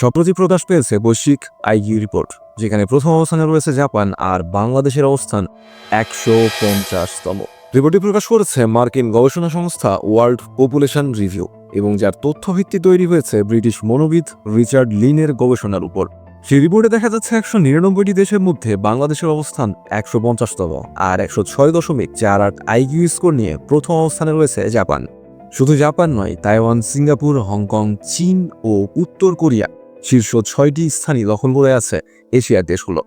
সম্প্রতি প্রকাশ পেয়েছে বৈশ্বিক আইকিউ রিপোর্ট, যেখানে প্রথম অবস্থানে রয়েছে জাপান আর বাংলাদেশের অবস্থান একশো পঞ্চাশতম। রিপোর্টটি প্রকাশ করেছে মার্কিন গবেষণা সংস্থা ওয়ার্ল্ড পপুলেশন রিভিউ এবং যার তথ্যভিত্তি তৈরি হয়েছে ব্রিটিশ মনোবিদ রিচার্ড লিনের গবেষণার উপর। সেই রিপোর্টে দেখা যাচ্ছে একশো নিরানব্বইটি দেশের মধ্যে বাংলাদেশের অবস্থান একশো পঞ্চাশতম আর একশো ছয় দশমিক চার আট আইকিউ স্কোর নিয়ে প্রথম অবস্থানে রয়েছে জাপান। শুধু জাপান নয়, তাইওয়ান, সিঙ্গাপুর, হংকং, চীন ও উত্তর কোরিয়া শীর্ষ ছয়টি স্থানই দখল করে আছে এশিয়ার দেশগুলো।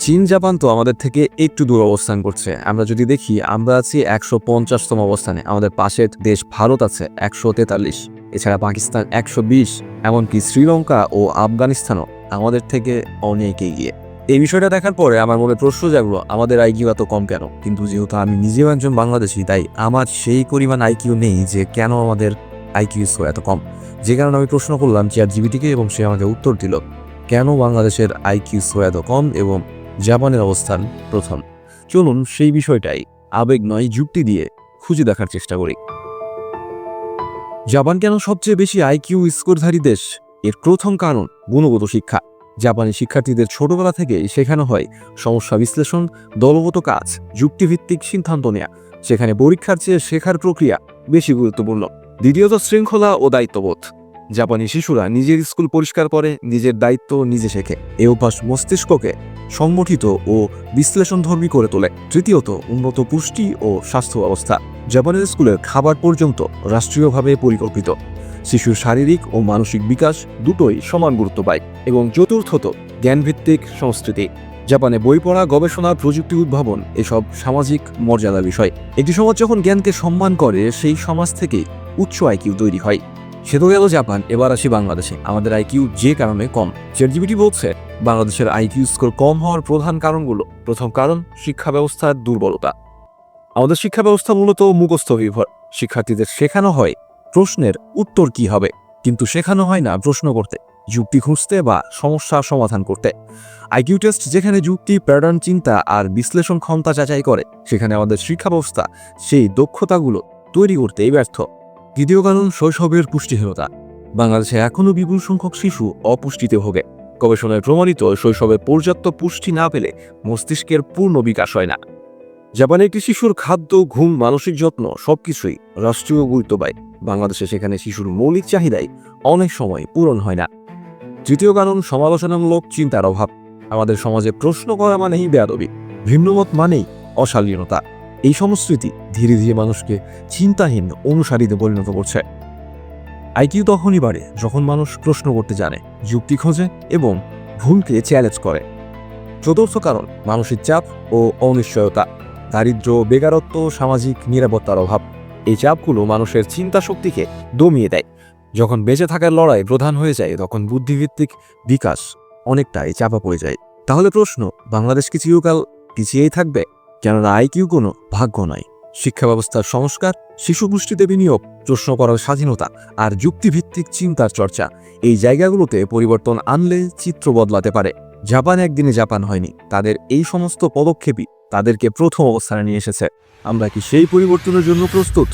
চীন, জাপান তো আমাদের থেকে একটু দূর অবস্থান করছে। আমরা যদি দেখি, আমরা আছি একশো পঞ্চাশতম অবস্থানে। আমাদের পাশের দেশ ভারত আছে একশো তেতাল্লিশ। এছাড়া পাকিস্তান একশো বিশ। এমনকি শ্রীলঙ্কা ও আফগানিস্তানও আমাদের থেকে অনেক এগিয়ে। এই বিষয়টা দেখার পরে আমার মনে প্রশ্ন জাগলো, আমাদের আইকিউ এত কম কেন? কিন্তু যেহেতু আমি নিজেও একজন বাংলাদেশি, তাই আমার সেই পরিমাণ আইকিউ নেই যে কেন আমাদের আইকিউ এত কম। যে কারণে আমি প্রশ্ন করলাম চেয়ার জিবিটিকে এবং সে আমাকে উত্তর দিল, কেন বাংলাদেশের আইকিউ এত কম এবং জাপানের অবস্থান প্রথম? চলুন সেই বিষয়টাই, আবেগ নয়, যুক্তি দিয়ে খুঁজে দেখার চেষ্টা করি। জাপান কেন সবচেয়ে বেশি আইকিউ স্কোরধারী দেশ? এর প্রথম কারণ গুণগত শিক্ষা। জাপানি শিক্ষার্থীদের ছোটবেলা থেকেই শেখানো হয় সমস্যা বিশ্লেষণ, দলগত কাজ, যুক্তিভিত্তিক সিদ্ধান্ত নেয়া। সেখানে পরীক্ষার চেয়ে শেখার প্রক্রিয়া বেশি গুরুত্বপূর্ণ। দ্বিতীয়ত শৃঙ্খলা ও দায়িত্ববোধ। জাপানি শিশুরা নিজের স্কুল পরিষ্কার করে, নিজের দায়িত্ব নিজে শেখে। এ অভ্যাস মস্তিষ্ককে সংগঠিত ও বিশ্লেষণধর্মী করে তোলে। তৃতীয়ত, উন্নত পুষ্টি ও স্বাস্থ্য ব্যবস্থা জাপানের স্কুলের খাবার পর্যন্ত রাষ্ট্রীয়ভাবে পরিকল্পিত। শিশুর শারীরিক ও মানসিক বিকাশ দুটোই সমান গুরুত্ব পায়। এবং চতুর্থত, জ্ঞানভিত্তিক সংস্কৃতি। জাপানে বই পড়া, গবেষণা, প্রযুক্তি উদ্ভাবন এসব সামাজিক মর্যাদা বিষয়। একটি সমাজ যখন জ্ঞানকে সম্মান করে, সেই সমাজ থেকেই উচ্চ আইকিউ তৈরি হয়। সে তো গেল জাপান, এবার আসি বাংলাদেশে। আমাদের আইকিউ যে কারণে কম। চেটজিবিটি বলছে, বাংলাদেশের আইকিউ স্কোর কম হওয়ার প্রধান কারণগুলো। প্রথম কারণ শিক্ষা ব্যবস্থার দুর্বলতা। আমাদের শিক্ষা ব্যবস্থা মূলত মুখস্থ নির্ভর শিক্ষার্থীদের শেখানো হয় প্রশ্নের উত্তর কি হবে। কিন্তু শেখানো হয় না প্রশ্ন করতে, যুক্তি খুঁজতে বা সমস্যা সমাধান করতে। আইকিউ টেস্ট যেখানে যুক্তি, প্যাটার্ন, চিন্তা আর বিশ্লেষণ ক্ষমতা যাচাই করে, সেখানে আমাদের শিক্ষা ব্যবস্থা সেই দক্ষতাগুলো তৈরি করতেই ব্যর্থ। দ্বিতীয় কারণ শৈশবের পুষ্টিহীনতা। বাংলাদেশে এখনও বিপুল সংখ্যক শিশু অপুষ্টিতে ভোগে। গবেষণায় প্রমাণিত শৈশবে পর্যাপ্ত পুষ্টি না পেলে মস্তিষ্কের পূর্ণ বিকাশ হয় না। জাপানে একটি শিশুর খাদ্য, ঘুম, মানসিক যত্ন সবকিছুই রাষ্ট্রীয় গুরুত্ব পায়। বাংলাদেশে সেখানে শিশুর মৌলিক চাহিদাই অনেক সময় পূরণ হয় না। তৃতীয় কারণ সমালোচনামূলক চিন্তার অভাব। আমাদের সমাজে প্রশ্ন করা মানেই বেয়াদবি। ভিন্নমত মানেই অশালীনতা। এই সংস্কৃতি ধীরে ধীরে মানুষকে চিন্তাহীন, অনুসারীতে পরিণত করছে। আইকিউ তখনই বাড়ে যখন মানুষ প্রশ্ন করতে জানে, যুক্তি খোঁজে এবং ভুলকে চ্যালেঞ্জ করে। চতুর্থ কারণ, মানসিক চাপ ও অনিশ্চয়তা দারিদ্র্য বেকারত্ব সামাজিক নিরাপত্তার অভাব। এই চাপগুলো মানুষের চিন্তা শক্তিকে দমিয়ে দেয়। যখন বেঁচে থাকার লড়াই প্রধান হয়ে যায়, তখন বুদ্ধিভিত্তিক বিকাশ অনেকটাই চাপা পড়ে যায়। তাহলে প্রশ্ন, বাংলাদেশ কি চিরকাল পিছিয়েই থাকবে? কেননা আইকিউ কোনো ভাগ্য নাই শিক্ষা ব্যবস্থার সংস্কার শিশু পুষ্টিতে বিনিয়োগ প্রশ্ন করার স্বাধীনতা আর যুক্তিভিত্তিক চিন্তার চর্চা এই জায়গাগুলোতে পরিবর্তন আনলে চিত্র বদলাতে পারে। জাপান একদিনে জাপান হয়নি। তাদের এই সমস্ত পদক্ষেপই তাদেরকে প্রথম অবস্থানে নিয়ে এসেছে। আমরা কি সেই পরিবর্তনের জন্য প্রস্তুত?